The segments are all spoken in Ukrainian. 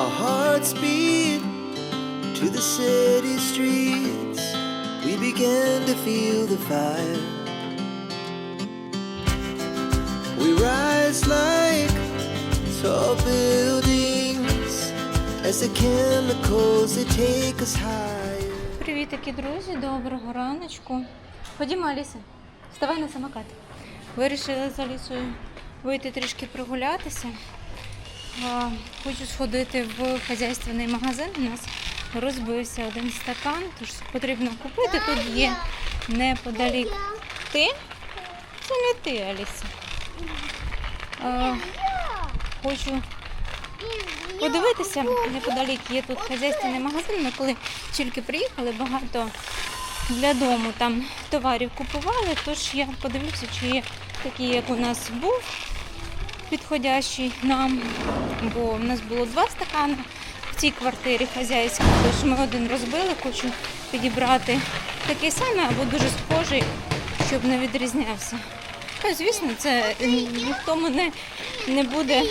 Our hearts beat to the city streets. We began to feel the fire. We rise like tall buildings as the chemicals they take us higher. Привіт, такі друзі, доброго раночку. Ходімо, Аліса, вставай на самокат. Вирішили з Алісою вийти трішки прогулятися. Хочу сходити в хазяйственний магазин. У нас розбився один стакан, тож потрібно купити. Тут є неподалік. Ти? Це не ти, Аліса. Хочу подивитися. Неподалік є тут хазяйственний магазин. Ми коли тільки приїхали, багато для дому там товарів купували. Тож я подивлюся, чи є такий, як у нас був, підходящий нам. Бо в нас було два стакани в цій квартирі хазяйській. Тож ми один розбили, хочу підібрати такий самий або дуже схожий, щоб не відрізнявся. Ну, звісно, це ніхто мене не буде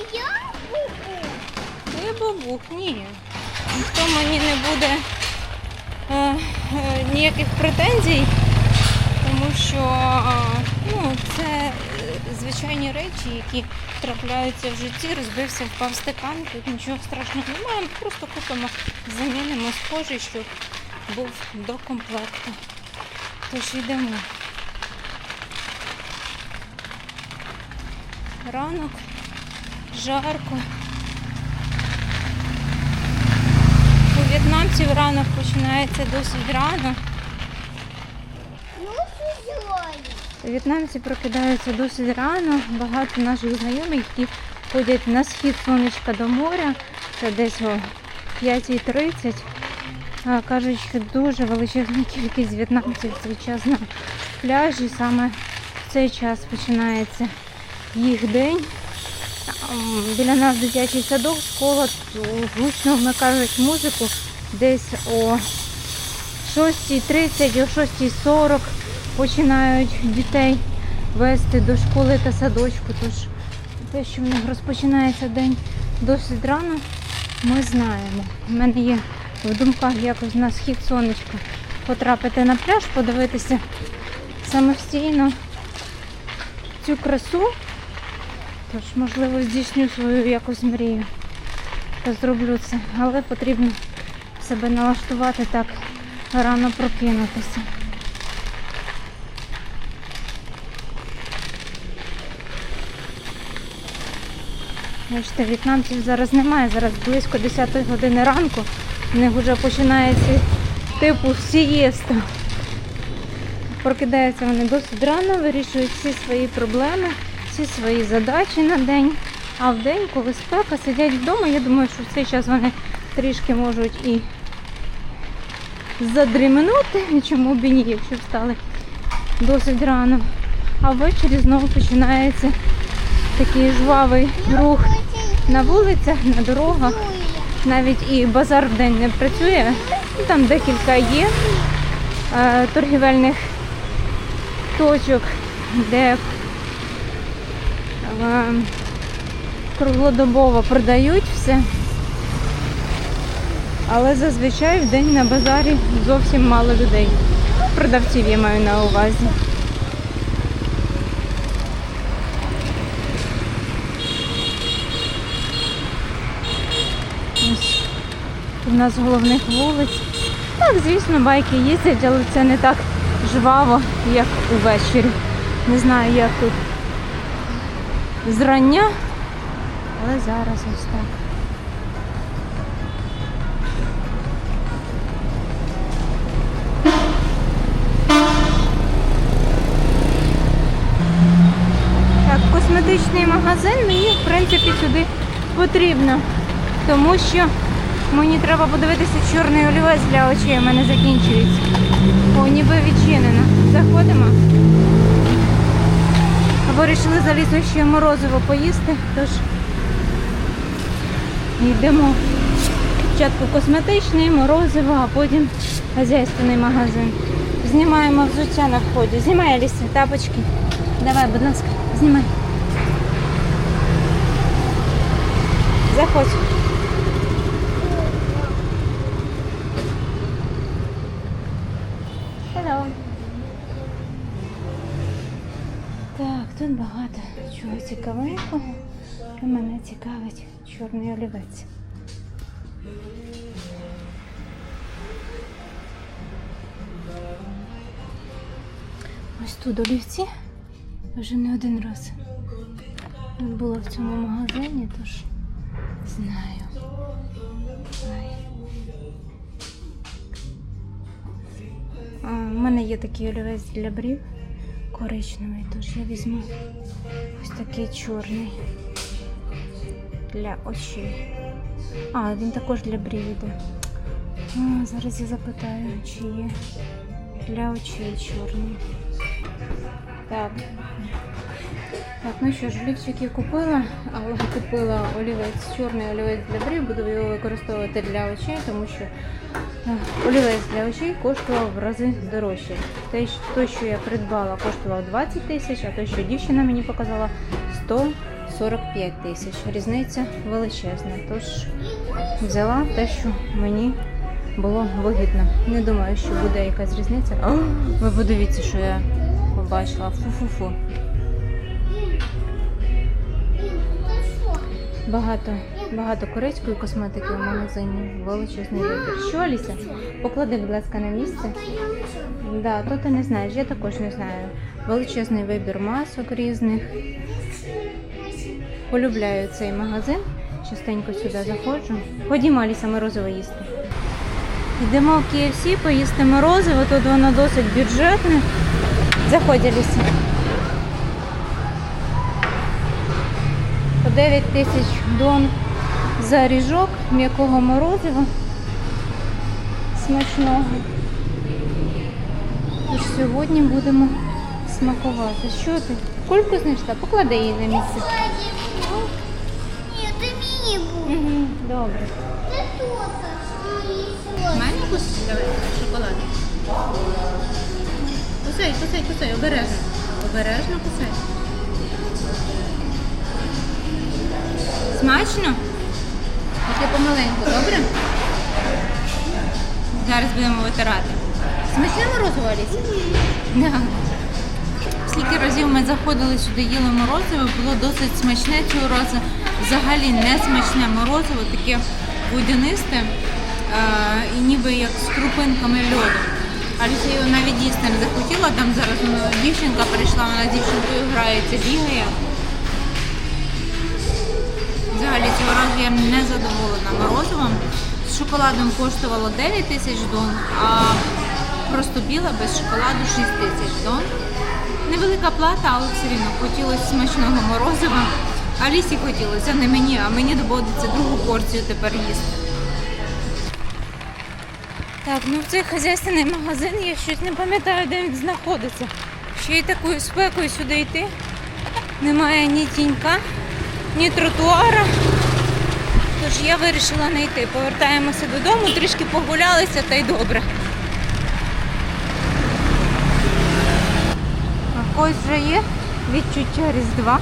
не бабух, ні. Ніхто мені не буде е, е, ніяких претензій, тому що е, ну, це звичайні речі, які трапляються в житті, розбився, впав стакан, тут нічого страшного немає, ми просто купимо, замінимо схожий, щоб був до комплекту. Тож йдемо. Ранок, жарко. У в'єтнамців ранок починається досить рано. В'єтнамці прокидаються досить рано. Багато наших знайомих, які ходять на схід сонечка до моря. Це десь о 5.30. Кажуть, що дуже величезна кількість в'єтнамців в цей час на пляжі. Саме в цей час починається їх день. Біля нас дитячий садок, школа, гучно вмикають музику десь о 6.30, о 6.40 починають дітей вести до школи та садочку. Тож те, що в них розпочинається день досить рано, ми знаємо. У мене є в думках якось на схід сонечка потрапити на пляж, подивитися самостійно цю красу. Тож, можливо, здійсню свою якусь мрію та зроблю це. Але потрібно себе налаштувати так рано прокинутися. Бачите, в'єтнамців зараз немає, зараз близько 10 години ранку. У них вже починається типу сієста. Прокидаються вони досить рано, вирішують всі свої проблеми, всі свої задачі на день. А в день, коли спека, сидять вдома, я думаю, що в цей час вони трішки можуть і задрімнути, чому б і ні, якщо встали досить рано. А ввечері знову починається такий жвавий рух на вулицях, на дорогах. Навіть і базар в день не працює. Ну, Там декілька є е, торгівельних точок, де е, круглодобово продають все. Але зазвичай в день на базарі зовсім мало людей. Продавців я маю на увазі. Ось нас з головних вулиць. Так, звісно, байки їздять, але це не так жваво, як увечері. Не знаю, як тут зрання, але зараз ось так. Так, косметичний магазин мені, в принципі, сюди потрібно, тому що мені треба подивитися чорний олівець для очей, у мене закінчується. О, ніби відчинено. Заходимо. Вирішили за залізти ще морозиво поїсти, тож йдемо. Спочатку косметичний, морозиво, а потім хазяйственний магазин. Знімаємо взуття на вході. Знімай Аліса, тапочки. Давай, будь ласка, знімай. Заходь. Тут багато чого цікавенького. Мене цікавить чорний олівець. Ось тут олівці вже не один раз. Була в цьому магазині, тож знаю. Ай. У мене є такий олівець для брів коричневий, тож я візьму ось такий чорний для очей. А, він також для брів. А, зараз я запитаю, чи є для очей чорний. Так. Так, ну що ж, олівчик я купила, але купила олівець, чорний олівець для брів, буду його використовувати для очей, тому що е, олівець для очей коштував в рази дорожче. Те, той, що я придбала, коштував 20 тисяч, а той, що дівчина мені показала, 145 тисяч. Різниця величезна. Тож взяла те, що мені було вигідно. Не думаю, що буде якась різниця. Ви подивіться, що я побачила. Фу-фу-фу. Багато, багато корейської косметики в магазині. Величезний вибір. Що, Аліся? Поклади, будь ласка, на місце. Да, то ти не знаєш, я також не знаю. Величезний вибір масок різних. Полюбляю цей магазин. Частенько сюди заходжу. Ходімо, Аліса, морозиво їсти. Йдемо в KFC поїсти морозиво, тут воно досить бюджетне. Заходь, Аліса. 9 тисяч дон за ріжок м'якого морозива смачного. Тож сьогодні будемо смакувати. Що ти? Кульку знайшла? Поклади її на місце. Ні, ти мені будь. Угу, добре. Це тока. Мене кусить? Давай, шоколад. Кусай, кусай, кусай, обережно. Обережно кусай. Смачно? Тільки помаленьку, добре? Зараз будемо витирати. Смачне морозиво, Аліся? Да. Скільки разів ми заходили сюди, їли морозиво, було досить смачне цього разу. Взагалі не смачне морозиво, таке водянисте і ніби як з крупинками льоду. Аліса його навіть їсти не захотіла, там зараз ну, дівчинка прийшла, вона з дівчинкою грається, бігає. Взагалі цього разу я не задоволена морозивом. З шоколадом коштувало 9 тисяч дон, а просто біла без шоколаду 6 тисяч дон. Невелика плата, але все рівно хотілося смачного морозива. А лісі хотілося, не мені, а мені доводиться другу порцію тепер їсти. Так, ну в цей хазяйственний магазин я щось не пам'ятаю, де він знаходиться. Ще й такою спекою сюди йти. Немає ні тінька, ні тротуара. Тож я вирішила не йти. Повертаємося додому, трішки погулялися та й добре. Ось вже є відчуття Різдва.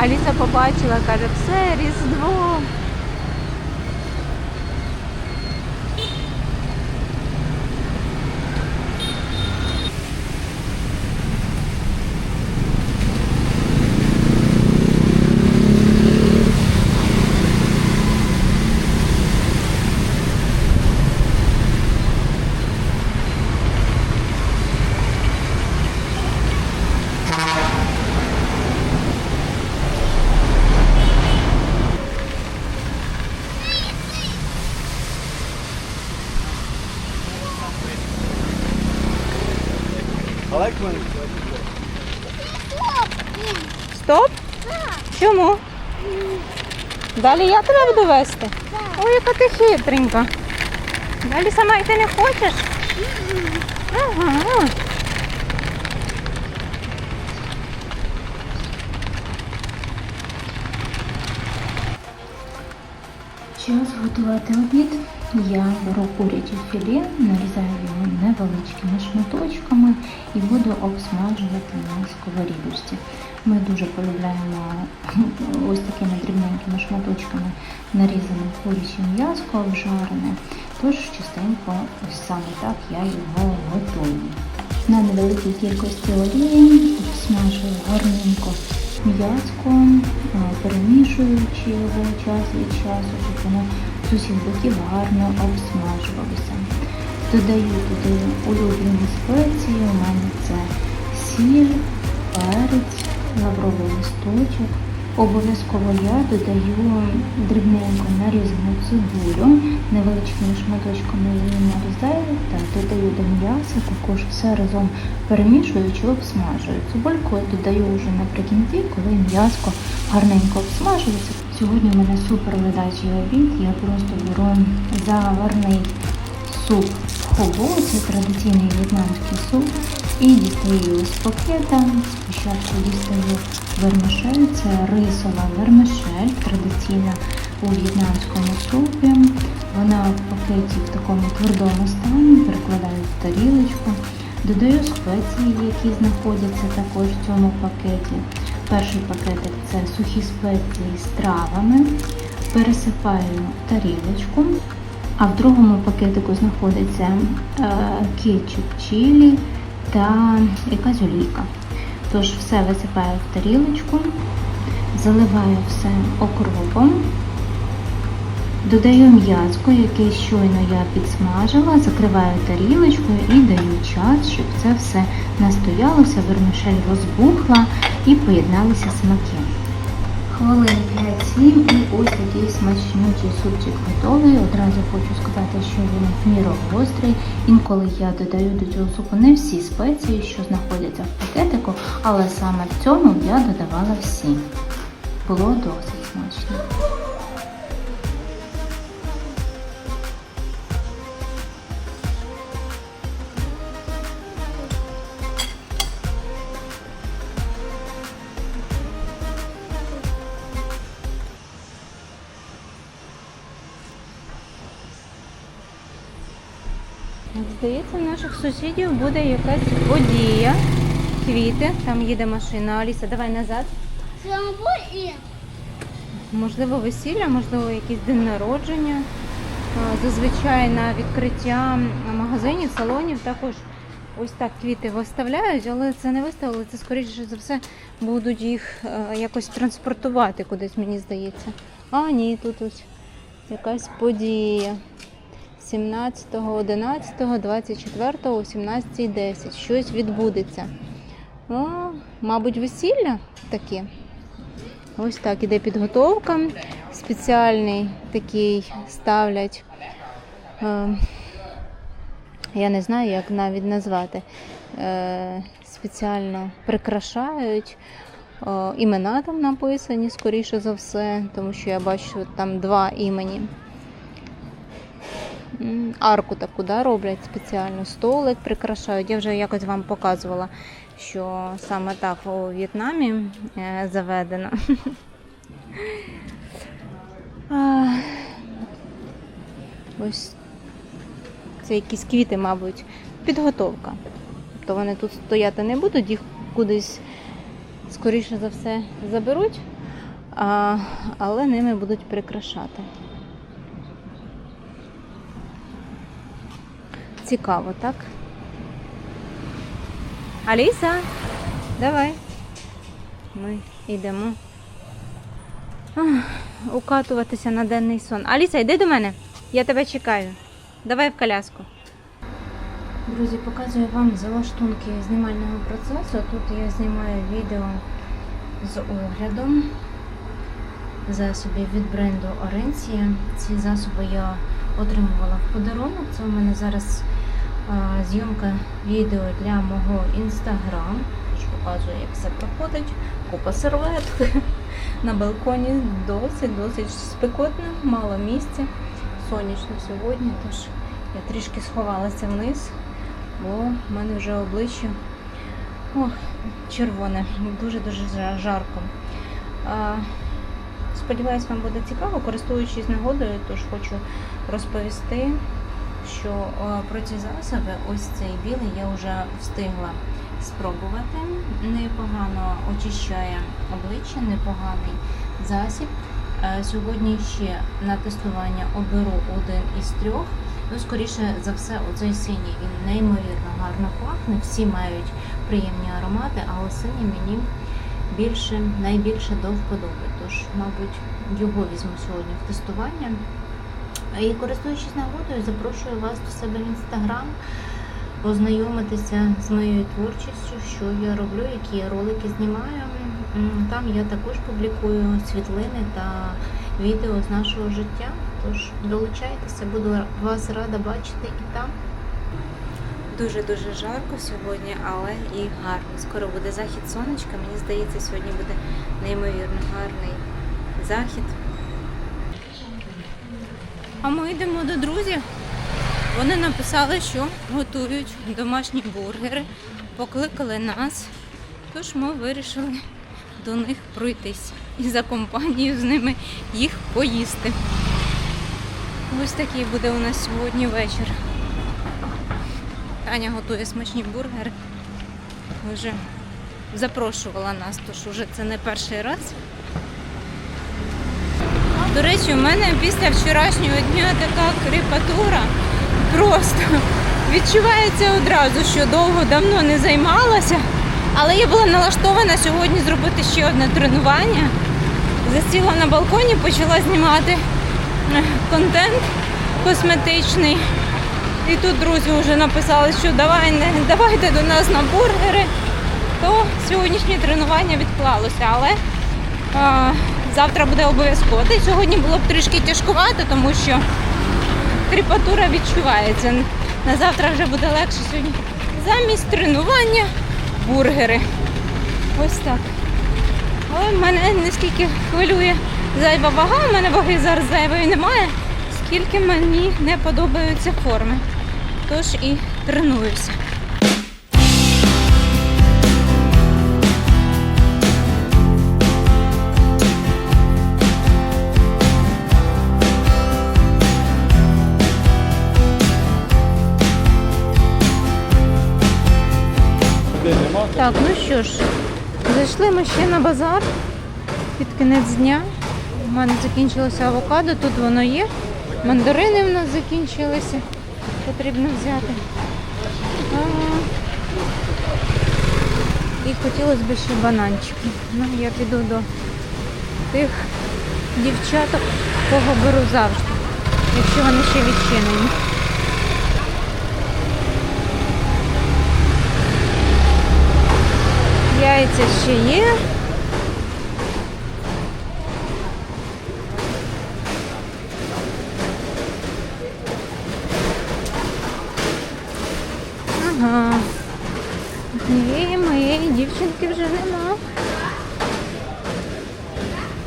Аліса побачила, каже, все, Різдво. Like when Стоп? Чому? Далі я тебе буду вести? Ой, яка ти хитренька. Далі сама йти не хочеш? Ага. Час готувати обід. Я беру куряче філе, нарізаю його невеличкими шматочками і буду обсмажувати на сковорідочці. Ми дуже полюбляємо ось такими дрібненькими шматочками нарізане куряче м'язко обжарене, тож частенько ось саме так я його готую. на невеликій кількості олії, смажую гарненько м'язко, перемішуючи його час від часу, щоб воно з усіх боків гарно обсмажувалося. Додаю туди улюблені спеції, у мене це сіль, перець, лавровий листочок. Обов'язково я додаю дрібненько нарізану цибулю, невеличкими шматочками її нарізаю та додаю до м'яса, також все разом перемішуючи, обсмажую. Цибульку я додаю вже наприкінці, коли м'яско гарненько обсмажилося. Сьогодні у мене супер ледачий обід, я просто беру заварний суп хобо, це традиційний в'єтнамський суп, і дістаю з пакета. Спочатку дістаю вермишель, це рисова вермишель, традиційна у в'єтнамському супі. Вона в пакеті в такому твердому стані, перекладаю в тарілочку. Додаю спеції, які знаходяться також в цьому пакеті. Перший пакетик це сухі спеції з травами. Пересипаю тарілочку. А в другому пакетику знаходиться е, кетчуп чилі та якась олійка. Тож все висипаю в тарілочку, заливаю все окропом, додаю м'язко, яке щойно я підсмажила, закриваю тарілочкою і даю час, щоб це все настоялося, вермишель розбухла і поєдналися смаки. Хвилин 5-7 і ось такий смачнючий супчик готовий. Одразу хочу сказати, що він в міру гострий. Інколи я додаю до цього супу не всі спеції, що знаходяться в пакетику, але саме в цьому я додавала всі. Було досить смачно. Сусідів буде якась подія. Квіти, там їде машина. Аліса, давай назад. Можливо, весілля, можливо, якийсь день народження. Зазвичай на відкриття магазинів, салонів також ось так квіти виставляють, але це не виставили, це скоріше за все будуть їх е, якось транспортувати кудись, мені здається. А, ні, тут ось якась подія. 17, 11, 24, о 17.10. Щось відбудеться. О, мабуть, весілля таке. Ось так іде підготовка. Спеціальний такий ставлять. Е, я не знаю, як навіть назвати. Е, спеціально прикрашають. Е, імена там написані, скоріше за все, тому що я бачу там два імені. Арку таку да, роблять спеціально, столик прикрашають. Я вже якось вам показувала, що саме так у В'єтнамі е, заведено. Ось це якісь квіти, мабуть, підготовка. Тобто вони тут стояти не будуть, їх кудись, скоріше за все, заберуть, а, але ними будуть прикрашати. Цікаво, так? Аліса, давай. Ми йдемо. Ах, Укатуватися на денний сон. Аліса, йди до мене. Я тебе чекаю. Давай в коляску. Друзі, показую вам залаштунки знімального процесу. Тут я знімаю відео з оглядом засобів від бренду Оренція. Ці засоби я отримувала в подарунок. Це у мене зараз зйомка відео для мого інстаграм. Показую, як все проходить. Купа серветок. На балконі досить, досить спекотно, мало місця. Сонячно сьогодні, тож я трішки сховалася вниз, бо в мене вже обличчя ох, червоне, дуже-дуже жарко. А, Сподіваюсь, вам буде цікаво, користуючись нагодою, тож хочу розповісти, що е, про ці засоби, ось цей білий, я вже встигла спробувати. Непогано очищає обличчя, непоганий засіб. Е, Сьогодні ще на тестування оберу один із трьох. Ну, скоріше за все, оцей синій він неймовірно гарно пахне. Всі мають приємні аромати, а ось синій мені більше, найбільше до вподоби. Тож, мабуть, його візьму сьогодні в тестування. І користуючись нагодою, запрошую вас до себе в інстаграм, познайомитися з моєю творчістю, що я роблю, які ролики знімаю. Там я також публікую світлини та відео з нашого життя. Тож долучайтеся, буду вас рада бачити і там. Дуже-дуже жарко сьогодні, але і гарно. Скоро буде захід сонечка. Мені здається, сьогодні буде неймовірно гарний захід. А ми йдемо до друзів. Вони написали, що готують домашні бургери, покликали нас. Тож ми вирішили до них пройтись і за компанією з ними їх поїсти. Ось такий буде у нас сьогодні вечір. Таня готує смачні бургери. Вже запрошувала нас, тож уже це не перший раз. До речі, у мене після вчорашнього дня така кріпатура просто відчувається одразу, що довго давно не займалася. Але я була налаштована сьогодні зробити ще одне тренування. Засіла на балконі, почала знімати е, контент косметичний. І тут друзі вже написали, що давай, не, давайте до нас на бургери. То сьогоднішнє тренування відклалося, але а, завтра буде обов'язково. Та й сьогодні було б трішки тяжкувато, тому що кріпатура відчувається. На завтра вже буде легше сьогодні. Замість тренування бургери. Ось так. Але мене не скільки хвилює зайва вага, у мене ваги зараз зайвої немає, скільки мені не подобаються форми. Тож і тренуюся. Так, ну що ж, зайшли ми ще на базар під кінець дня. У мене закінчилося авокадо, тут воно є. Мандарини в нас закінчилися. Потрібно взяти. А, І хотілося б ще бананчики. Ну, я піду до тих дівчаток, кого беру завжди, якщо вони ще відчинені. Яйця ще є. Моєї дівчинки вже нема.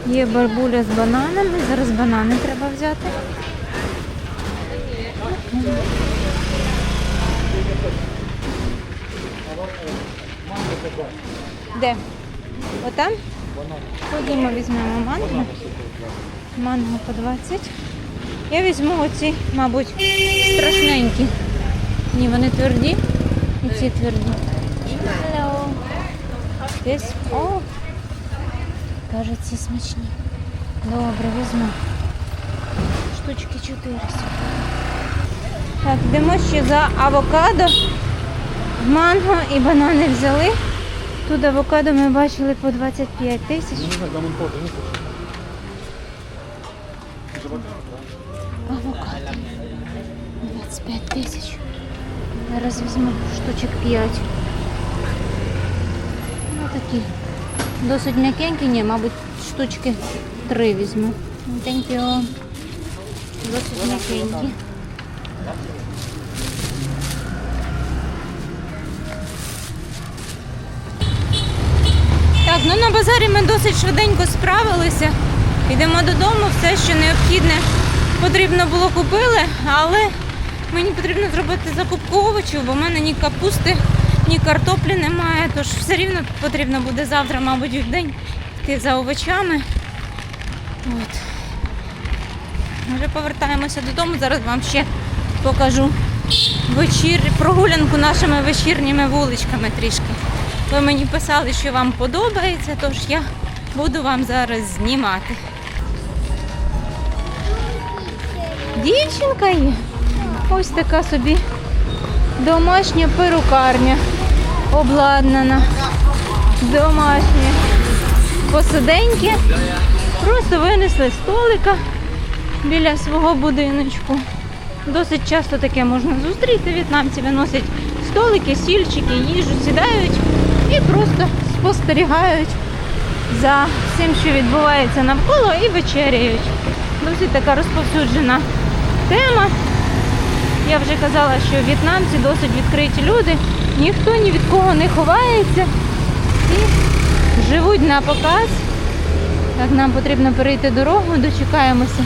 Є барбуля з бананами. Зараз банани треба взяти. Де? Отам? Ходімо, візьмемо манго. Манго по 20. Я візьму оці, мабуть, страшненькі. Ні, вони тверді. І ці тверді. Hello. Десь. О! Каже, ці смачні. Добре, візьму. Штучки 400. Так, йдемо ще за авокадо, манго і банани взяли. Тут авокадо ми бачили по 25 тисяч. Авокадо. 25 тисяч. Зараз візьму штучок 5. Ну такі. Досить м'якенькі, ні, мабуть, штучки 3 візьму. You. Досить м'якенькі. Ну на базарі ми досить швиденько справилися. Йдемо додому, все, що необхідне потрібно було купили, але мені потрібно зробити закупку овочів, бо в мене ні капусти, ні картоплі немає. Тож все рівно потрібно буде завтра, мабуть, в день йти за овочами. От. Вже повертаємося додому. Зараз вам ще покажу вечір, прогулянку нашими вечірніми вуличками трішки. Ви мені писали, що вам подобається, тож я буду вам зараз знімати. Дівчинка є. Ось така собі домашня перукарня обладнана. Домашня. Посиденьки. Просто винесли столика біля свого будиночку. Досить часто таке можна зустріти. В'єтнамці виносять столики, стільчики, їжу, сідають і просто спостерігають за всім, що відбувається навколо, і вечеряють. Досить така розповсюджена тема. Я вже казала, що в'єтнамці досить відкриті люди, ніхто ні від кого не ховається і живуть на показ. Так, нам потрібно перейти дорогу, дочекаємося.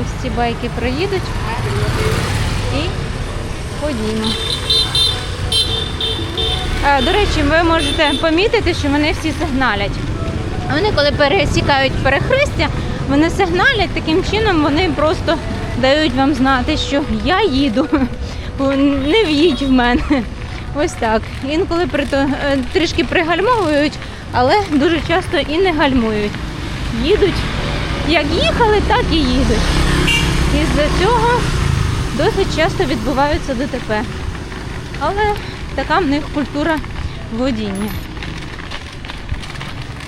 Ось ці байки проїдуть і ходімо. Е, До речі, ви можете помітити, що вони всі сигналять. Вони, коли пересікають перехрестя, вони сигналять таким чином, вони просто дають вам знати, що я їду, не в'їдь в мене. Ось так. Інколи е, трішки пригальмовують, але дуже часто і не гальмують. Їдуть, як їхали, так і їдуть. І з-за цього досить часто відбуваються ДТП. Але така в них культура водіння.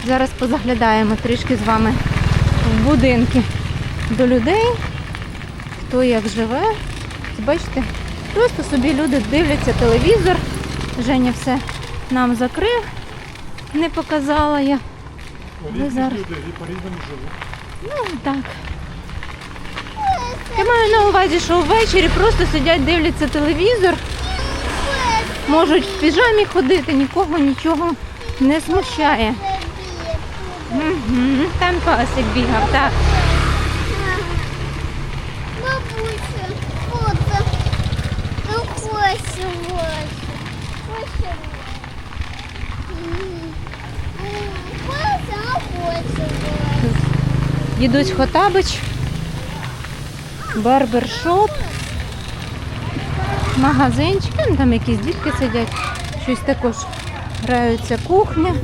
Зараз позаглядаємо трішки з вами в будинки до людей, хто як живе. Бачите, просто собі люди дивляться телевізор. Женя все нам закрив, не показала я. Ви зараз. люди і по-різному живуть. Ну так. Я маю на увазі, що ввечері просто сидять, дивляться телевізор, можуть в піжамі ходити, нікого нічого не смущає. Угу. Там пасик бігав, так. Бабуся, фото. Ну, Кося, вот. Дідусь Хотабич, барбершоп, магазинчик, ну, там якісь дітки сидять, щось також граються кухня.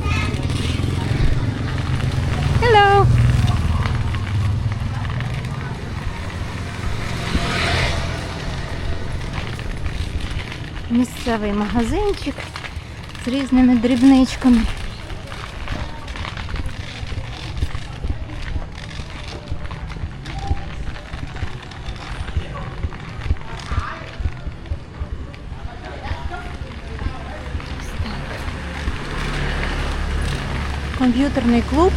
Hello! Місцевий магазинчик з різними дрібничками. Комп'ютерний клуб.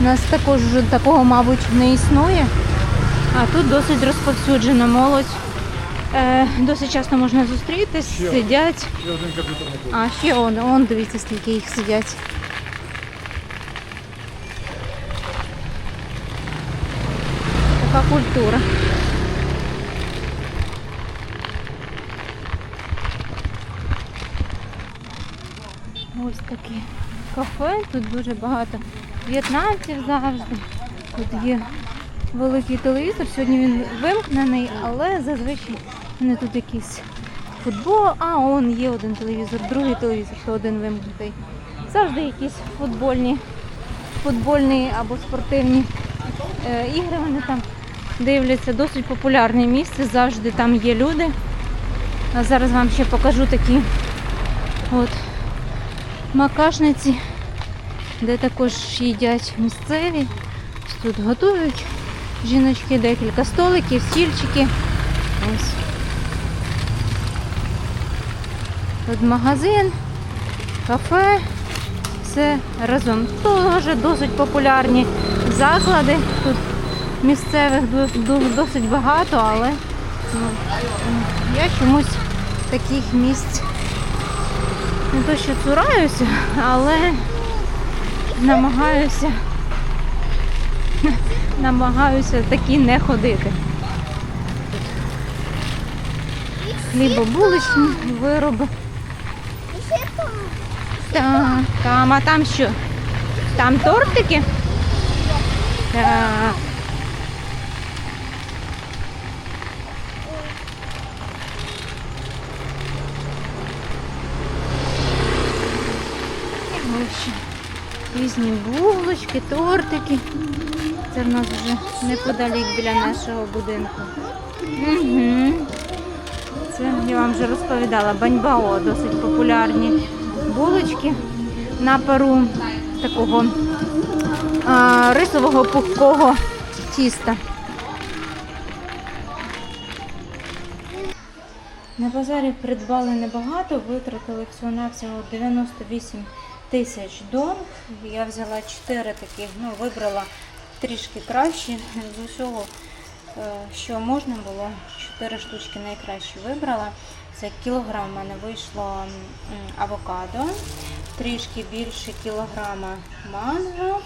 У нас також вже такого, мабуть, не існує. А тут досить розповсюджена молодь. Е, досить часто можна зустрітись, Ще. сидять. Ще один комп'ютерний клуб. А ще он, он дивіться, скільки їх сидять. Така культура. Ось таке кафе, тут дуже багато в'єтнамців завжди. Тут є великий телевізор. Сьогодні він вимкнений, але зазвичай вони тут якісь футбол. А, он є один телевізор, другий телевізор, то один вимкнутий. Завжди якісь футбольні, футбольні або спортивні е, ігри вони там дивляться. Досить популярне місце, завжди там є люди. А зараз вам ще покажу такі от макашниці, де також їдять місцеві. Тут готують жіночки, декілька столиків, стільчики. Ось. Тут магазин, кафе, все разом. Теж досить популярні заклади. Тут місцевих до- до- досить багато, але ну, я чомусь таких місць не то, що цураюся, але намагаюся намагаюся такі не ходити. Хлібобуличні вироби. Так, там, а там що? Там тортики? Так. Ось ще Різні булочки, тортики. Це в нас вже неподалік біля нашого будинку. Угу. Це я вам вже розповідала. Баньбао досить популярні булочки на пару такого а, рисового пухкого тіста. На базарі придбали небагато, витратили всього-навсього 98 тисяч дон. Я взяла 4 таких, ну, вибрала трішки кращі з усього, е, що можна було. 4 штучки найкращі вибрала. Це кілограм в мене вийшло авокадо, трішки більше кілограма манго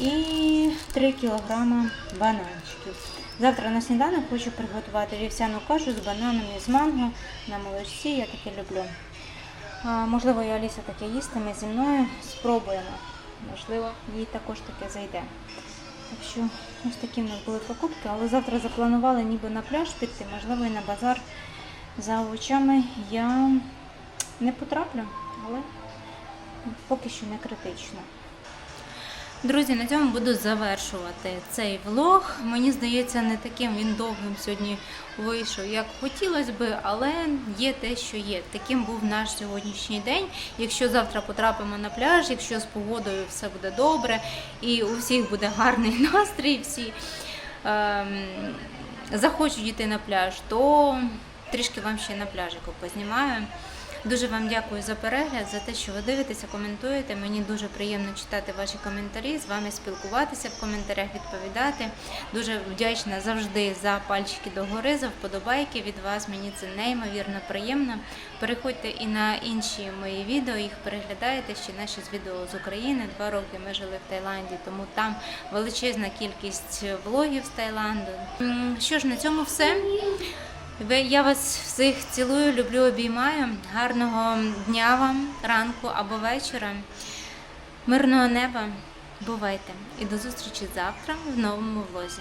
і 3 кілограма бананчиків. Завтра на сніданок хочу приготувати вівсяну кашу з бананом і з манго на молочці. Я таке люблю. Можливо, і Аліса таке їстиме зі мною. Спробуємо. Можливо, їй також таке зайде. Так що ось такі в нас були покупки, але завтра запланували ніби на пляж піти, можливо, і на базар за овочами я не потраплю, але поки що не критично. Друзі, на цьому буду завершувати цей влог. Мені здається, не таким він довгим сьогодні вийшов, як хотілося би, але є те, що є. Таким був наш сьогоднішній день. Якщо завтра потрапимо на пляж, якщо з погодою все буде добре і у всіх буде гарний настрій, всі ем, захочуть йти на пляж, то трішки вам ще на пляжику познімаю. Дуже вам дякую за перегляд, за те, що ви дивитеся, коментуєте. Мені дуже приємно читати ваші коментарі, з вами спілкуватися в коментарях, відповідати. Дуже вдячна завжди за пальчики догори, за вподобайки від вас. Мені це неймовірно приємно. Переходьте і на інші мої відео, їх переглядайте. Ще наші з відео з України. Два роки ми жили в Таїланді, тому там величезна кількість влогів з Таїланду. Що ж, на цьому все. Я вас всіх цілую, люблю, обіймаю. Гарного дня вам, ранку або вечора. Мирного неба. Бувайте. І до зустрічі завтра в новому влозі.